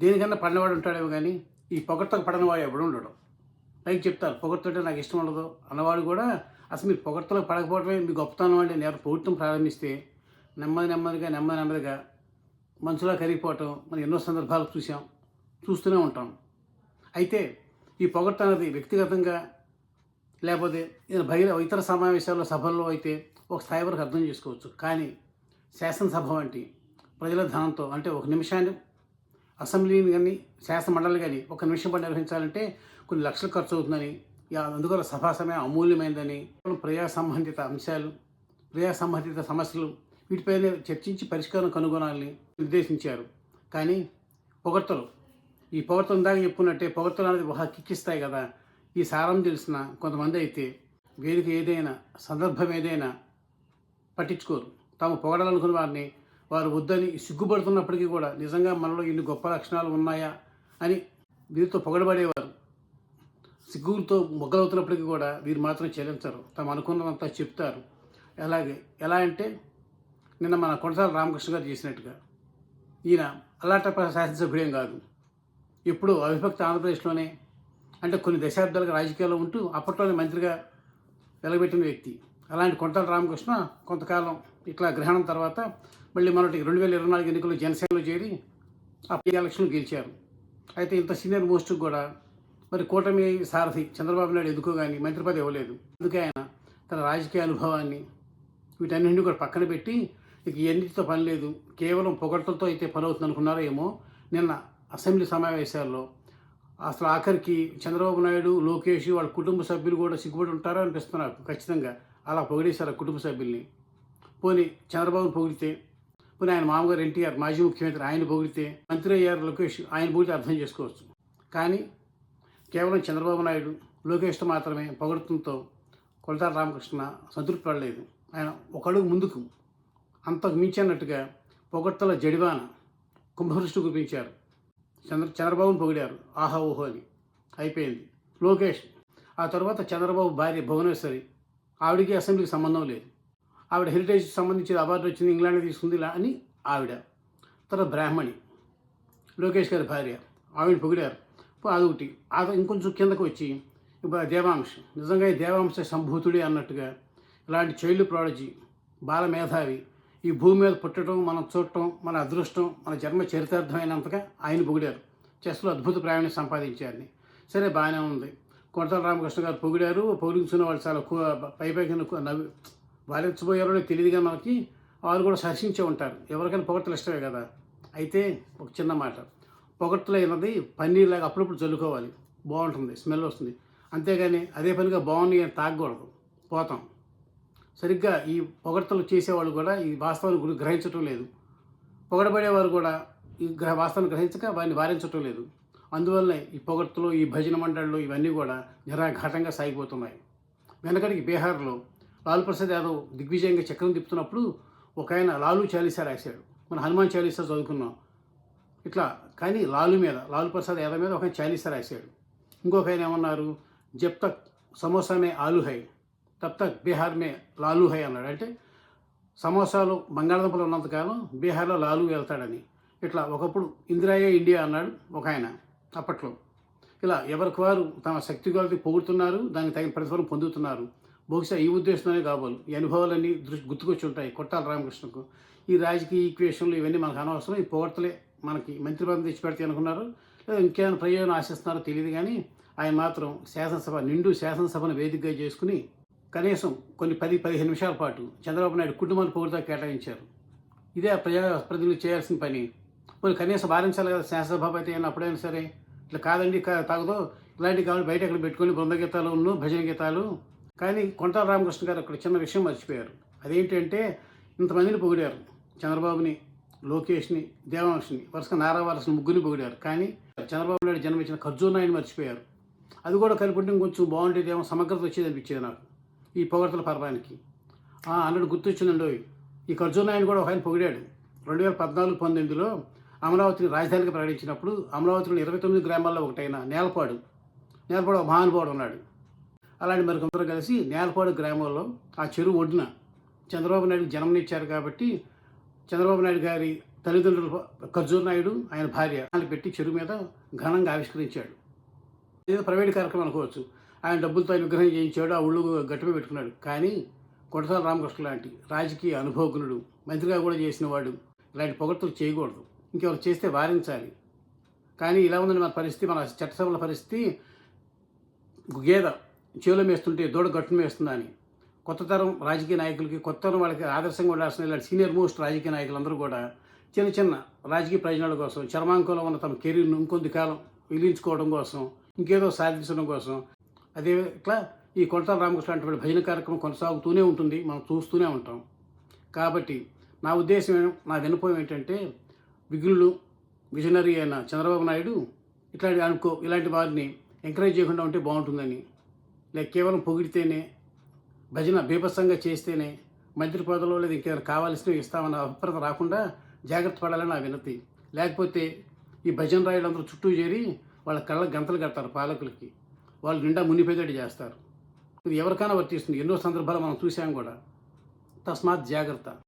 దేనికన్నా పడినవాడు ఉంటాడేమో కానీ ఈ పొగడ్తకు పడనవాడు ఎవడు ఉండడు. పైకి చెప్తారు పొగడ్తుంటే నాకు ఇష్టం ఉండదు అన్నవాడు కూడా అసలు మీరు పొగడ్తలో పడకపోవడమే మీ గొప్పతనం అంటే నేను పొగడటం ప్రారంభిస్తే నెమ్మది నెమ్మదిగా నెమ్మది నెమ్మదిగా మనసులో కరిగిపోవటం మనం ఎన్నో సందర్భాలు చూసాం చూస్తూనే ఉంటాం. అయితే ఈ పొగడ్త అనేది వ్యక్తిగతంగా లేకపోతే ఈయన బహిర ఇతర సమావేశాల్లో సభల్లో అయితే ఒక స్థాయి వరకు అర్థం చేసుకోవచ్చు. కానీ శాసనసభ వంటి ప్రజల ధనంతో అంటే ఒక నిమిషాన్ని అసెంబ్లీని కానీ శాసనమండలి కానీ ఒక నిమిషం పాటు నిర్వహించాలంటే కొన్ని లక్షలు ఖర్చు అవుతుందని అందువల్ల సభా సమయం అమూల్యమైనదని ప్రజా సంబంధిత అంశాలు ప్రజా సంబంధిత సమస్యలు వీటిపైన చర్చించి పరిష్కారం కనుగొనాలని నిర్దేశించారు. కానీ పొగడ్తలు ఈ పొగడ్తలు ఇందాక చెప్పుకున్నట్టే పొగడ్తలు అనేది బాగా కిక్కిస్తాయి కదా ఈ సారం తెలిసిన కొంతమంది అయితే వేదిక ఏదైనా సందర్భం ఏదైనా పట్టించుకోరు. తాము పొగడాలనుకున్న వారిని వారు వద్దని సిగ్గుపడుతున్నప్పటికీ కూడా నిజంగా మనలో ఇన్ని గొప్ప లక్షణాలు ఉన్నాయా అని వీరితో పొగడబడేవారు. సిగ్గులతో మొగ్గలవుతున్నప్పటికీ కూడా వీరు మాత్రం చెల్లించరు. తమ అనుకున్నదంతా చెప్తారు. అలాగే ఎలా అంటే నిన్న మన కొనసాల రామకృష్ణ గారు చేసినట్టుగా. ఈయన అలాంటి శాసనసభ్యుడేం కాదు. ఇప్పుడు అవిభక్త ఆంధ్రప్రదేశ్లోనే అంటే కొన్ని దశాబ్దాలుగా రాజకీయాల్లో ఉంటూ అప్పట్లోనే మంత్రిగా వెలగబెట్టిన వ్యక్తి. అలాంటి కొంటాల రామకృష్ణ కొంతకాలం ఇట్లా గ్రహణం తర్వాత మళ్ళీ మొన్నటి రెండు వేల ఇరవై నాలుగు ఎన్నికల్లో జనసేనలో చేరి ఆ ఎలక్షన్లు గెలిచారు. అయితే ఇంత సీనియర్ మోస్ట్ కూడా మరి కూటమి సారథి చంద్రబాబు నాయుడు ఎందుకో కానీ మంత్రి పదవి ఇవ్వలేదు. అందుకే ఆయన తన రాజకీయ అనుభవాన్ని వీటన్నింటినీ కూడా పక్కన పెట్టి ఇక ఎన్నిటితో పని లేదు కేవలం పొగడ్తలతో అయితే పని అవుతుంది అనుకున్నారో ఏమో నిన్న అసెంబ్లీ సమావేశాల్లో అసలు ఆఖరికి చంద్రబాబు నాయుడు లోకేష్ వాళ్ళ కుటుంబ సభ్యులు కూడా సిగ్గుపడి ఉంటారో అనిపిస్తున్నారు ఖచ్చితంగా అలా పొగిడేశారు ఆ కుటుంబ సభ్యుల్ని. పోనీ చంద్రబాబును పొగిడితే పోనీ ఆయన మామగారు ఎన్టీఆర్ మాజీ ముఖ్యమంత్రి ఆయన పొగిడితే మంత్రి అయ్యారు లోకేష్ ఆయన పొగిడితే అర్థం చేసుకోవచ్చు. కానీ కేవలం చంద్రబాబు నాయుడు లోకేష్తో మాత్రమే పొగడటంతో కొలతార రామకృష్ణ సంతృప్తి పడలేదు ఆయన ఒక అడుగు ముందుకు అంతకు మించి అన్నట్టుగా పొగడ్తల జడివాన కుంభవృష్టి కురిపించారు. చంద్ర చంద్రబాబును పొగిడారు. ఆహా ఓహో అని అయిపోయింది. లోకేష్ ఆ తర్వాత చంద్రబాబు భార్య భువనేశ్వరి ఆవిడకి అసెంబ్లీకి సంబంధం లేదు. ఆవిడ హెరిటేజ్ సంబంధించిన అవార్డు వచ్చింది ఇంగ్లాండ్ తీసుకుంది ఇలా అని ఆవిడ. తర్వాత బ్రాహ్మణి లోకేష్ గారి భార్య ఆవిడ పొగిడారు. అదొకటి అది ఇంకొంచెం కిందకు వచ్చి ఇప్పుడు దేవాంశ. నిజంగా ఈ దేవాంశ సంభూతుడే అన్నట్టుగా ఇలాంటి చైల్డ్ ప్రాడజీ బాల మేధావి ఈ భూమి మీద పుట్టడం మనం చూడటం మన అదృష్టం మన జన్మ చరితార్థమైనంతగా ఆయన పొగిడారు. చెస్లో అద్భుత ప్రయాణం సంపాదించారని. సరే బాగానే ఉంది. కొడతల రామకృష్ణ గారు పొగిడారు. పొగిడించుకున్న వాళ్ళు చాలా పై పైకి నవ్వి వారించబోయారో లేదో తెలియదుగా మనకి వారు కూడా హర్షించే ఉంటారు. ఎవరికైనా పొగడ్తలు ఇష్టమే కదా? అయితే ఒక చిన్న మాట. పొగడ్తలు అయినది పన్నీర్లాగా అప్పుడప్పుడు చల్లుకోవాలి బాగుంటుంది స్మెల్ వస్తుంది. అంతేగాని అదే పనిగా బాగుంది అని తాగకూడదు. పోతాం. సరిగ్గా ఈ పొగడ్తలు చేసేవాళ్ళు కూడా ఈ వాస్తవాన్ని గురి గ్రహించటం లేదు. పొగడబడేవారు కూడా ఈ గ్రహ వాస్తవాన్ని గ్రహించక వారిని వారించటం లేదు. అందువల్లనే ఈ పొగడ్తలు ఈ భజన మండళ్ళు ఇవన్నీ కూడా నిరాఘాటంగా సాగిపోతున్నాయి. వెనకడికి బీహార్లో లాలూ ప్రసాద్ యాదవ్ దిగ్విజయంగా చక్రం తిప్పుతున్నప్పుడు ఒక ఆయన లాలూ చాలీసా రాశాడు. మన హనుమాన్ చాలీసా చదువుకున్నాం. ఇట్లా కానీ లాలు మీద లాలూ ప్రసాద్ యాదవ్ మీద ఒక ఆయన చాలీసా రాశాడు. ఇంకొక ఆయన ఏమన్నారు? జబ్ తక్ సమోసా మే ఆలు హై తబ్ తక్ బీహార్ మే లాలూ హై అన్నాడు. అంటే సమోసాలు బంగాళదుంపలు ఉన్నంతకాలం బీహార్లో లాలు వెళ్తాడని. ఇట్లా ఒకప్పుడు ఇందిరాయే ఇండియా అన్నాడు ఒక ఆయన అప్పట్లో. ఇలా ఎవరికి వారు తమ శక్తి కొలది పొగుడుతున్నారు దానికి తగిన ప్రతిఫలం పొందుతున్నారు. బహుశా ఈ ఉద్దేశంలోనే కాబోలు. ఈ అనుభవాలన్నీ దృష్టి గుర్తుకొచ్చి ఉంటాయి కొట్టాల రామకృష్ణకు. ఈ రాజకీయ ఈక్వేషన్లు ఇవన్నీ మనకు అనవసరం. ఈ పొగడ్తలే మనకి మంత్రి పదవి తెచ్చిపెడితే అనుకున్నారు. లేదా ఇంకేమైనా ప్రయోజనం ఆశిస్తున్నారో తెలియదు కానీ ఆయన మాత్రం శాసనసభ నిండు శాసనసభను వేదికగా చేసుకుని కనీసం కొన్ని పది పదిహేను నిమిషాల పాటు చంద్రబాబు నాయుడు కుటుంబాన్ని పొగుడుతా కేటాయించారు. ఇదే ఆ ప్రజా ప్రతినిధులు చేయాల్సిన పని. మరి కనీసం భారించాలి కదా శాసనసభ అయితే అయినా అప్పుడైనా సరే. ఇట్లా కాదండి కా- తాగదు. ఇలాంటివి కావాలి బయట అక్కడ పెట్టుకొని బృంద గీతాలు ఉన్ను భజన గీతాలు కానీ కొంటాల రామకృష్ణ గారు అక్కడ చిన్న విషయం మర్చిపోయారు. అదేంటంటే ఇంతమందిని పొగిడారు. చంద్రబాబుని లోకేష్ని దేవాంశని వరుసగా నారా వరుసని ముగ్గురిని పొగిడారు. కానీ చంద్రబాబు నాయుడు జన్మించిన ఖర్జూర్ నాయుడు మర్చిపోయారు. అది కూడా కలుపుకుంటే కొంచెం బాగుండేదేమో సమగ్రత వచ్చేది అనిపించేది నాకు ఈ పొగడతల పర్వానికి. అన్నట్టు గుర్తొచ్చిందండి ఈ ఖర్జూర్ నాయుడు కూడా ఒక ఆయన పొగిడాడు. రెండు వేల పద్నాలుగు పంతొమ్మిదిలో అమరావతిని రాజధానిగా ప్రకటించినప్పుడు అమరావతిలో ఇరవై తొమ్మిది గ్రామాల్లో ఒకటైన నేలపాడు. నేలపాడు ఒక మహానుభావుడు ఉన్నాడు. అలాంటి మరి కొందరు కలిసి నేలపాడు గ్రామంలో ఆ చెరువు ఒడ్డున చంద్రబాబు నాయుడు జన్మనిచ్చారు కాబట్టి చంద్రబాబు నాయుడు గారి తల్లిదండ్రులు ఖర్జూర్ నాయుడు ఆయన భార్య ఆయన పెట్టి చెరువు మీద ఘనంగా ఆవిష్కరించాడు. ఏదో ప్రైవేట్ కార్యక్రమం అనుకోవచ్చు. ఆయన డబ్బులతో విగ్రహం చేయించాడు ఆ ఊళ్ళో గట్టిపై పెట్టుకున్నాడు. కానీ కొడసాల రామకృష్ణ లాంటి రాజకీయ అనుభవజ్ఞుడు మంత్రిగా కూడా చేసిన వాడు ఇలాంటి పొగడ్తలు చేయకూడదు. ఇంకెవరు చేస్తే వారించాలి. కానీ ఇలా ఉందని మన పరిస్థితి మన చట్టసభల పరిస్థితి గేద చేలో మేస్తుంటే దూడ గట్టును వేస్తుందని కొత్త తరం రాజకీయ నాయకులకి కొత్త తరం వాళ్ళకి ఆదర్శంగా ఉండాల్సిన ఇలాంటి సీనియర్ మోస్ట్ రాజకీయ నాయకులందరూ కూడా చిన్న చిన్న రాజకీయ ప్రయోజనాల కోసం చర్మాంకంలో ఉన్న తమ కెరీర్ను ఇంకొంత కాలం విలీంచుకోవడం కోసం ఇంకేదో సాధించడం కోసం అదే ఇట్లా ఈ కొనసాల రామకృష్ణ లాంటి వాళ్ళ భజన కార్యక్రమం కొనసాగుతూనే ఉంటుంది మనం చూస్తూనే ఉంటాం. కాబట్టి నా ఉద్దేశం నా వినపం ఏంటంటే విఘ్నులు విజనరీ అయిన చంద్రబాబు నాయుడు ఇట్లాంటి అనుకో ఇలాంటి వారిని ఎంకరేజ్ చేయకుండా ఉంటే బాగుంటుందని. లేక కేవలం పొగిడితేనే భజన బీభత్సంగా చేస్తేనే మంత్రి పదవిలో లేదా ఇంకేమైనా కావాల్సినవి ఇస్తామన్న అభిప్రాయం రాకుండా జాగ్రత్త పడాలని నా వినతి. లేకపోతే ఈ భజన రాయులందరూ చుట్టూ చేరి వాళ్ళ కళ్ళ గంతలు కడతారు పాలకులకి. వాళ్ళు నిండా మునిపేదడి చేస్తారు. ఇది ఎవరికైనా వర్తిస్తుంది. ఎన్నో సందర్భాలు మనం చూసాం కూడా. తస్మాత్ జాగ్రత్త.